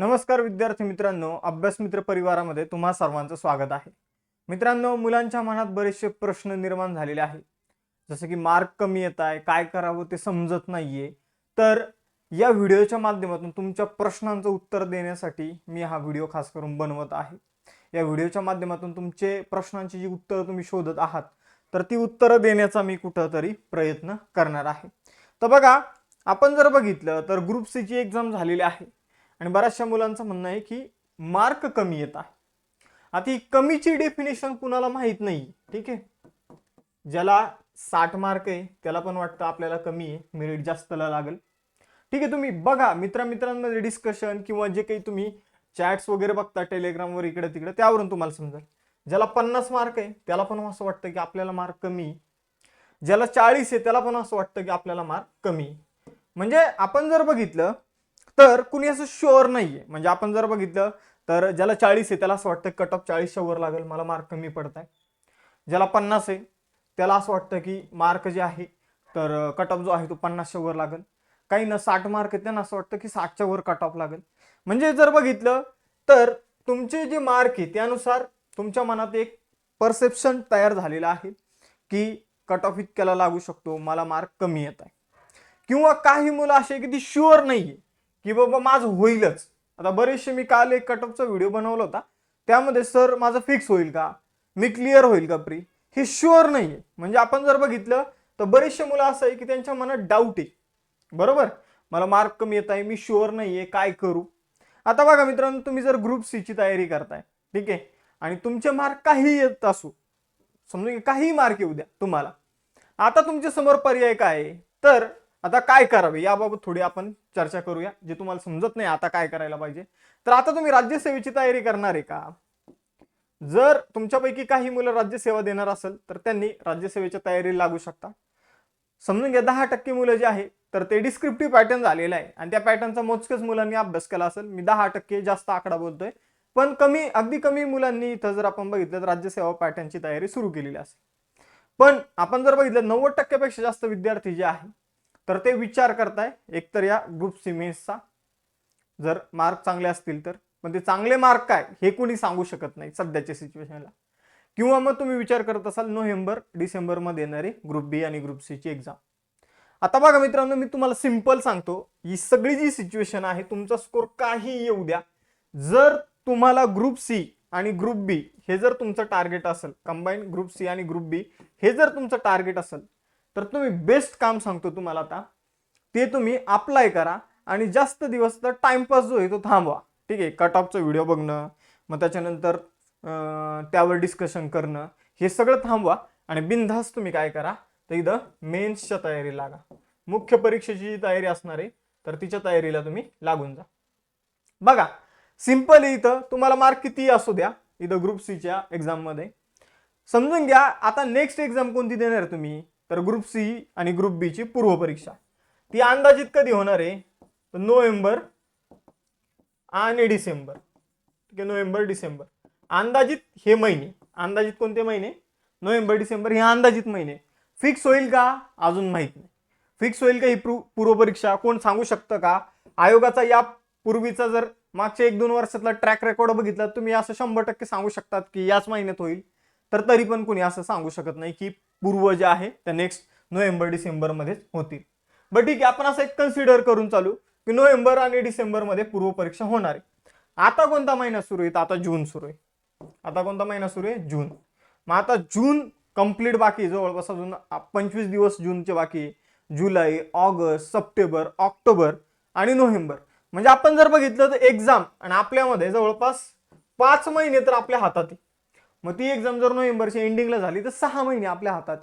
नमस्कार विद्यार्थी मित्रांनो अभ्यास मित्र परिवारामध्ये तुम्हा सर्वांचं स्वागत आहे. मित्रांनो मुलांच्या मनात बरेचसे प्रश्न निर्माण झालेले आहेत. जसं की मार्क कमी येत आहे काय करावं ते समजत नाहीये. तर या व्हिडिओच्या माध्यमातून तुमच्या प्रश्नांचं उत्तर देण्यासाठी मी हा व्हिडिओ खास करून बनवत आहे. या व्हिडिओच्या माध्यमातून तुमचे प्रश्नांची जी उत्तरं तुम्ही शोधत आहात तर ती उत्तरं देण्याचा मी कुठंतरी प्रयत्न करणार आहे. तर बघा आपण जर बघितलं तर ग्रुप सीची एक्झाम झालेली आहे. आणि बऱ्याचशा मुलांचं म्हणणं आहे की मार्क कमी येत आहे. आता ही कमीची डेफिनेशन कुणाला माहीत नाही ठीक आहे? ज्याला साठ मार्क आहे त्याला पण वाटतं आपल्याला कमी आहे मेरिट जास्तला लागेल. ठीक आहे तुम्ही बघा मित्रामित्रांमध्ये डिस्कशन किंवा जे काही तुम्ही चॅट्स वगैरे बघता टेलिग्रामवर इकडे तिकडे त्यावरून तुम्हाला समजेल. ज्याला पन्नास मार्क आहे त्याला पण असं वाटतं की आपल्याला मार्क कमी ज्याला चाळीस आहे त्याला पण असं वाटतं की आपल्याला मार्क कमी म्हणजे आपण जर बघितलं तर कुणी असं शुअर नाही आहे म्हणजे आपण जर बघितलं तर ज्याला चाळीस आहे त्याला असं वाटतं कट ऑफ चाळीसच्या वर लागेल मला मार्क कमी पडत आहे ज्याला पन्नास आहे त्याला असं वाटतं की मार्क जे आहे तर कट ऑफ जो आहे तो पन्नासच्या वर लागेल. काही ना साठ मार्क आहेत त्यांना असं वाटतं की साठच्या वर कट ऑफ लागेल. म्हणजे जर बघितलं तर तुमचे जे मार्क आहे त्यानुसार तुमच्या मनात एक परसेप्शन तयार झालेलं आहे की कट ऑफ इतक्याला लागू शकतो मला मार्क कमी येत आहे. किंवा काही मुलं असे की ती शुअर नाही आहे की बाबा माझं होईलच. आता बरेचसे मी काल एक कट व्हिडिओ बनवला होता. त्यामध्ये सर माझं फिक्स होईल का? मी क्लिअर होईल का प्री हे शुअर नाहीये. म्हणजे आपण जर बघितलं तर बरेचसे मुलं असं आहे की त्यांच्या मनात डाऊट आहे. बरोबर? मला मार्क कमी येत आहे मी शुअर नाहीये काय करू? आता बघा मित्रांनो तुम्ही जर ग्रुप सीची तयारी करताय ठीक आहे? आणि तुमचे मार्क काही येत असू समजून काही मार्क येऊ द्या तुम्हाला. आता तुमच्यासमोर पर्याय काय आहे? तर आता काय करावे? याबाबत थोडी आपण चर्चा करूया जे तुम्हाला समजत नाही आता काय करायला पाहिजे. तर आता तुम्ही राज्यसेवेची तयारी करणार आहे का? जर तुमच्यापैकी काही मुलं राज्यसेवा देणार असेल तर त्यांनी राज्यसेवेच्या तयारीला लागू शकता. समजून घ्या दहा टक्के मुलं जे आहे तर ते डिस्क्रिप्टिव्ह पॅटर्न झालेलं आहे. आणि त्या पॅटर्नचा मोजकेच मुलांनी अभ्यास केला असेल. मी दहा टक्के जास्त आकडा बोलतोय. पण कमी अगदी कमी मुलांनी इथं जर आपण बघितलं तर राज्यसेवा पॅटर्नची तयारी सुरू केलेली असेल. पण आपण जर बघितलं नव्वद टक्क्यापेक्षा जास्त विद्यार्थी जे आहे तर ते विचार करताय. एकतर या ग्रुप सिमेंट्सचा जर मार्क चांगले असतील तर. पण ते चांगले मार्क काय हे कोणी सांगू शकत नाही सध्याच्या सिच्युएशनला किंवा मग तुम्ही विचार करत असाल नोव्हेंबर डिसेंबरमध्ये येणारी ग्रुप बी आणि ग्रुप सीची एक्झाम आता बघा मित्रांनो मी तुम्हाला सिंपल सांगतो. ही सगळी जी सिच्युएशन आहे तुमचा स्कोर काही येऊ द्या. जर तुम्हाला ग्रुप सी आणि ग्रुप बी हे जर तुमचं टार्गेट असेल कंबाईन ग्रुप सी आणि ग्रुप बी हे जर तुमचं टार्गेट असेल तर तुम्ही बेस्ट काम सांगतो तुम्हाला आता. ते तुम्ही अप्लाय करा आणि जास्त दिवस तर टाइमपास जो आहे तो थांबवा. ठीक आहे? कट ऑफचा व्हिडिओ बघणं मग त्याच्यानंतर त्यावर डिस्कशन करणं हे सगळं थांबवा आणि बिनधास्त तुम्ही काय करा तर इथं मेन्सच्या तयारी लागा. मुख्य परीक्षेची जी तयारी असणार आहे तर तिच्या तयारीला तुम्ही लागून जा. बघा सिंपल इथं. तुम्हाला मार्क किती असू द्या इथं ग्रुप सीच्या एक्झाममध्ये समजून घ्या आता नेक्स्ट एक्झाम कोणती देणार तुम्ही? तर ग्रुप सी आणि ग्रुप बी ची पूर्व परीक्षा. ती अंदाजित कधी होणार आहे? तर नोव्हेंबर आणि डिसेंबर. ठीक आहे नोव्हेंबर डिसेंबर. अंदाजित हे महिने. अंदाजित कोणते महिने? नोव्हेंबर डिसेंबर हे अंदाजित महिने. फिक्स होईल का? अजून माहीत नाही. फिक्स होईल का ही पूर्व परीक्षा? कोण सांगू शकतं का? आयोगाचा या पूर्वीचा जर मागच्या एक दोन वर्षातला ट्रॅक रेकॉर्ड बघितला तर तुम्ही असं शंभर टक्के सांगू शकतात की याच महिन्यात होईल. तर तरी पण कोणी असं सांगू शकत नाही की पूर्व जे आहे त्या नेक्स्ट नोव्हेंबर डिसेंबरमध्येच होतील. बट ठीक आहे आपण असं एक कन्सिडर करून चालू की नोव्हेंबर आणि डिसेंबरमध्ये पूर्व परीक्षा होणार आहे. आता कोणता महिना सुरू आहे? तर आता जून सुरू आहे. आता कोणता महिना सुरू आहे? जून. मग आता जून कंप्लीट बाकी जवळपास अजून पंचवीस दिवस जूनचे बाकी जुलै ऑगस्ट सप्टेंबर ऑक्टोबर आणि नोव्हेंबर. म्हणजे आपण जर बघितलं तर एक्झाम आणि आपल्यामध्ये जवळपास पाच महिने तर आपल्या हातात आहे. मग ती एक्झाम जर नोव्हेंबरच्या एंडिंगला झाली तर सहा महिने आपल्या हातात.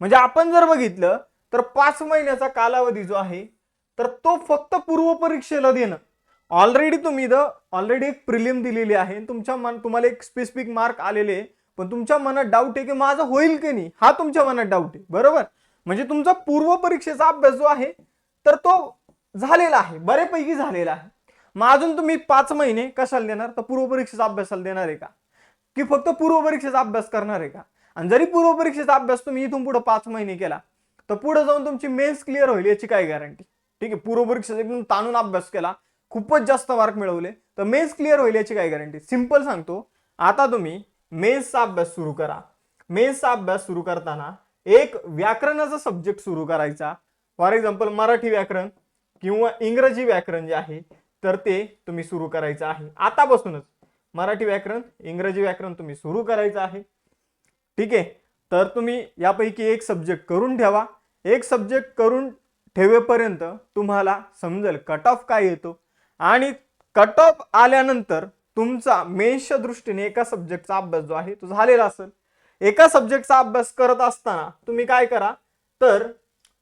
म्हणजे आपण जर बघितलं तर पाच महिन्याचा कालावधी जो आहे तर तो फक्त पूर्व परीक्षेला देणं. ऑलरेडी तुम्ही द ऑलरेडी एक प्रिलिम दिलेली आहे तुमच्या मन तुम्हाला एक स्पेसिफिक मार्क आलेले आहे पण तुमच्या मनात डाऊट आहे की माझं होईल की नाही? हा तुमच्या मनात डाऊट आहे. बरोबर? म्हणजे तुमचा पूर्व परीक्षेचा अभ्यास जो आहे तर तो झालेला आहे. बऱ्यापैकी झालेला आहे. मग अजून तुम्ही पाच महिने कशाला देणार? तर पूर्व परीक्षेचा अभ्यासाला देणार आहे का? की फक्त पूर्व परीक्षेचा अभ्यास करणार आहे का? आणि जरी पूर्व परीक्षेचा अभ्यास तुम्ही इथून पुढे पाच महिने केला तर पुढे जाऊन तुमची मेन्स क्लिअर होईल याची काय गॅरंटी ठीक आहे पूर्व परीक्षेचा एकदम ताणून अभ्यास केला खूपच जास्त मार्क मिळवले तर मेन्स क्लिअर होईल याची काय गॅरंटी सिंपल सांगतो आता तुम्ही मेन्सचा अभ्यास सुरू करा. मेन्सचा अभ्यास सुरू करताना एक व्याकरणाचा सब्जेक्ट सुरू करायचा. फॉर एक्झाम्पल मराठी व्याकरण किंवा इंग्रजी व्याकरण जे आहे तर ते तुम्ही सुरू करायचं आहे. आतापासूनच. मराठी व्याकरण इंग्रजी व्याकरण तुम्ही सुरू करायचं आहे. ठीक आहे? तर तुम्ही यापैकी एक सब्जेक्ट करून ठेवा. एक सब्जेक्ट करून ठेवेपर्यंत तुम्हाला समजेल कट ऑफ काय येतो. आणि कट ऑफ आल्यानंतर तुमचा मेन्सच्या दृष्टीने एका सब्जेक्टचा अभ्यास जो आहे तो झालेला असेल. एका सब्जेक्टचा अभ्यास करत असताना तुम्ही काय करा? तर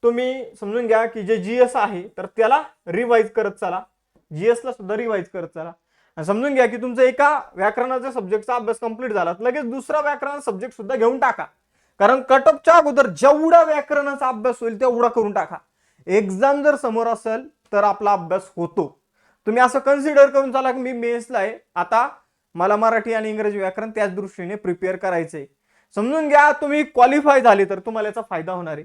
तुम्ही समजून घ्या की जे जी एस आहे तर त्याला रिवाईज करत चला. जी ला सुद्धा रिवाईज करत चला. समजून घ्या की तुमचा एका व्याकरणाच्या सब्जेक्टचा अभ्यास कंप्लीट झाला लगेच दुसरा व्याकरण सब्जेक्ट सुद्धा घेऊन टाका. कारण कटअपच्या अगोदर जेवढा व्याकरणाचा अभ्यास होईल तेवढा करून टाका. एक्झाम जर समोर असेल तर आपला अभ्यास होतो. तुम्ही असं कन्सिडर करून चाला की मी मेन्सला आहे. आता मला मराठी आणि इंग्रजी व्याकरण त्याच दृष्टीने प्रिपेअर करायचंय. समजून घ्या तुम्ही क्वालिफाय झाले तर तुम्हाला याचा फायदा होणार आहे.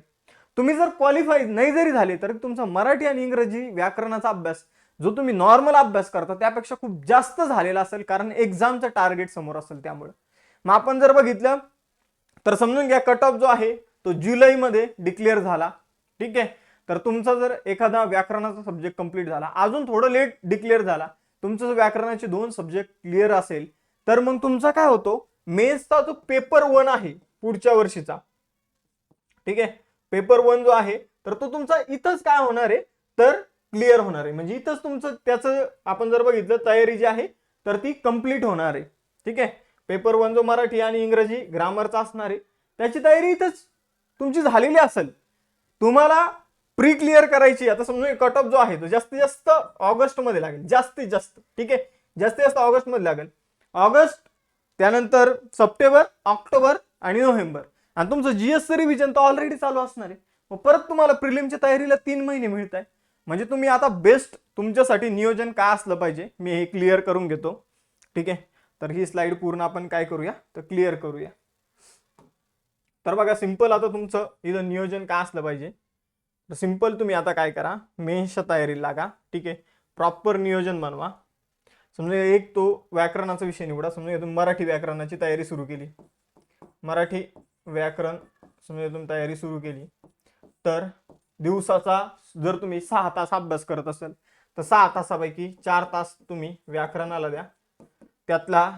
तुम्ही जर क्वालिफाय नाही जरी झाले तरी तुमचा मराठी आणि इंग्रजी व्याकरणाचा अभ्यास जो तुम्ही नॉर्मल अभ्यास करता त्यापेक्षा खूप जास्त झालेला असेल कारण एक्झामचं टार्गेट समोर असेल त्यामुळे. मग आपण जर बघितलं तर समजून घ्या कट ऑफ जो आहे तो जुलैमध्ये डिक्लेअर झाला. ठीक आहे? तर तुमचा जर एखादा व्याकरणाचा सब्जेक्ट कंप्लीट झाला अजून थोडं लेट डिक्लेअर झाला तुमचं जर व्याकरणाचे दोन सब्जेक्ट क्लिअर असेल तर मग तुमचा काय होतो? मेन्सचा जो पेपर वन आहे पुढच्या वर्षीचा ठीक आहे? पेपर वन जो आहे तर तो तुमचा इथंच काय होणार आहे? तर क्लिअर होणार आहे. म्हणजे इथंच तुमचं त्याचं आपण जर बघितलं तयारी जी आहे तर ती कंप्लीट होणार आहे. ठीक आहे? पेपर वन जो मराठी आणि इंग्रजी ग्रामरचा असणार आहे त्याची तयारी इथंच तुमची झालेली असेल. तुम्हाला प्री क्लिअर करायची आता समजून कट ऑफ जो आहे तो जास्तीत जास्त ऑगस्टमध्ये लागेल. जास्तीत जास्त. ठीक आहे? जास्तीत जास्त ऑगस्टमध्ये लागेल. ऑगस्ट त्यानंतर सप्टेंबर ऑक्टोबर आणि नोव्हेंबर. आणि तुमचं जीएस रिव्हिजन तर ऑलरेडी चालू असणार आहे. मग परत तुम्हाला प्रिलिमच्या तयारीला तीन महिने मिळत आहे म्हणजे तुम्ही आता बेस्ट तुमच्यासाठी नियोजन काय असलं पाहिजे? मी हे क्लिअर करून घेतो. ठीक आहे? तर ही स्लाईड पूर्ण आपण काय करूया? तर क्लिअर करूया. तर बघा सिंपल आता तुमचं इथं नियोजन काय असलं पाहिजे? तर सिंपल तुम्ही आता काय करा? मेन्सच्या तयारीला लागा. ठीक आहे? प्रॉपर नियोजन बनवा. समजा एक तो व्याकरणाचा विषय निवडा. समजा तुम्ही मराठी व्याकरणाची तयारी सुरू केली. मराठी व्याकरण समजा तुम्ही तयारी सुरू केली. तर दिवसाचा जर तुम्ही सहा तास अभ्यास करत असाल तर सहा तासापैकी चार तास तुम्ही व्याकरणाला द्या. त्यातला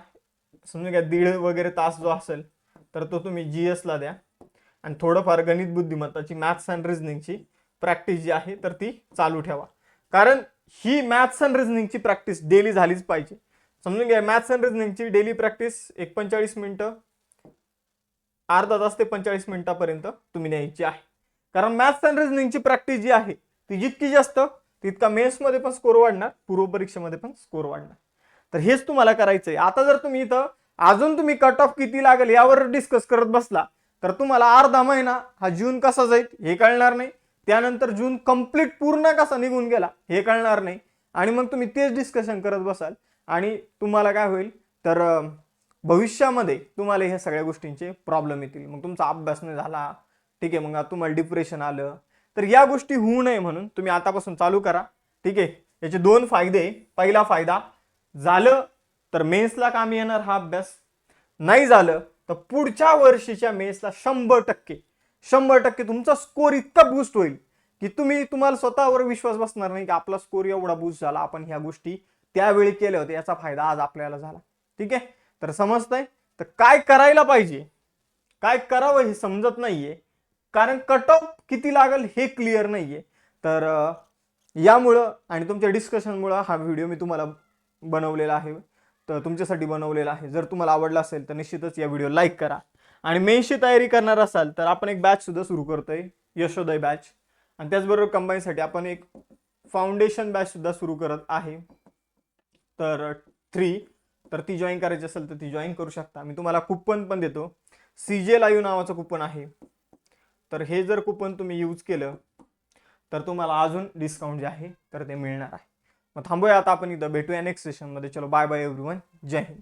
समजून घ्या दीड वगैरे तास जो असेल तर तो तुम्ही जी ला द्या. आणि थोडंफार गणित बुद्धिमत्ताची मॅथ्स अँड रिझनिंगची प्रॅक्टिस जी आहे तर ती चालू ठेवा. कारण ही मॅथ्स अँड रिझनिंगची प्रॅक्टिस डेली झालीच पाहिजे. समजून घ्या मॅथ्स अँड रिझनिंगची डेली प्रॅक्टिस एक पंचेचाळीस मिनटं अर्धा तास ते पंचेचाळीस मिनिटापर्यंत तुम्ही न्यायची आहे. कारण मॅथ्स अँड रिझनिंगची प्रॅक्टिस जी आहे ती जितकी जास्त तितका मेन्समध्ये पण स्कोर वाढणार पूर्व परीक्षेमध्ये पण स्कोर वाढणार. तर हेच तुम्हाला करायचं आहे आता जर तुम्ही इथं अजून तुम्ही कट ऑफ किती लागेल यावर डिस्कस करत बसला तर तुम्हाला अर्धा महिना हा जून कसा जाईल हे कळणार नाही. त्यानंतर जून कंप्लीट पूर्ण कसा निघून गेला हे कळणार नाही. आणि मग तुम्ही तेच डिस्कशन करत बसाल. आणि तुम्हाला काय होईल तर भविष्यामध्ये तुम्हाला ह्या सगळ्या गोष्टींचे प्रॉब्लेम येतील. मग तुमचा अभ्यास नाही झाला ठीक आहे मग आता तुम्हाला डिप्रेशन आलं तर या गोष्टी होऊ नये म्हणून तुम्ही आतापासून चालू करा. ठीक आहे याचे दोन फायदे पहिला फायदा झालं तर मेन्सला कामी येणार हा अभ्यास. नाही झालं तर पुढच्या वर्षीच्या मेन्सला शंभर टक्के शंभर टक्के तुमचा स्कोर इतका बूस्ट होईल की तुम्ही तुम्हाला स्वतःवर विश्वास बसणार नाही की आपला स्कोर एवढा बूस्ट झाला आपण ह्या गोष्टी त्यावेळी केल्या होत्या याचा फायदा आज आपल्याला झाला. ठीक आहे तर समजतंय? तर काय करायला पाहिजे? काय करावं हे समजत नाहीये. कारण कट ऑफ किती लागेल हे क्लिअर नाही आहे तर यामुळं आणि तुमच्या डिस्कशनमुळं हा व्हिडिओ मी तुम्हाला बनवलेला आहे. तर तुमच्यासाठी बनवलेला आहे. जर तुम्हाला आवडला असेल तर निश्चितच या व्हिडिओ लाईक करा. आणि मेनशी तयारी करणार असाल तर आपण एक बॅचसुद्धा सुरू सुरू करतोय. यशोदय बॅच आणि त्याचबरोबर कंबाईनसाठी आपण एक फाउंडेशन बॅचसुद्धा सुरू करत आहे. तर थ्री तर ती जॉईन करायची असेल तर ती जॉईन करू शकता. मी तुम्हाला कुपन पण देतो. सी जे लाईव्ह नावाचं कुपन आहे. तर हे जर कुपन तुम्ही यूज केलं तर तुम्हाला अजून डिस्काउंट जे आहे तर ते मिळणार आहे. मग थांबूया आता आपण इथं भेटूया नेक्स्ट सेशनमध्ये चलो बाय बाय एव्हरीवन जय हिंद.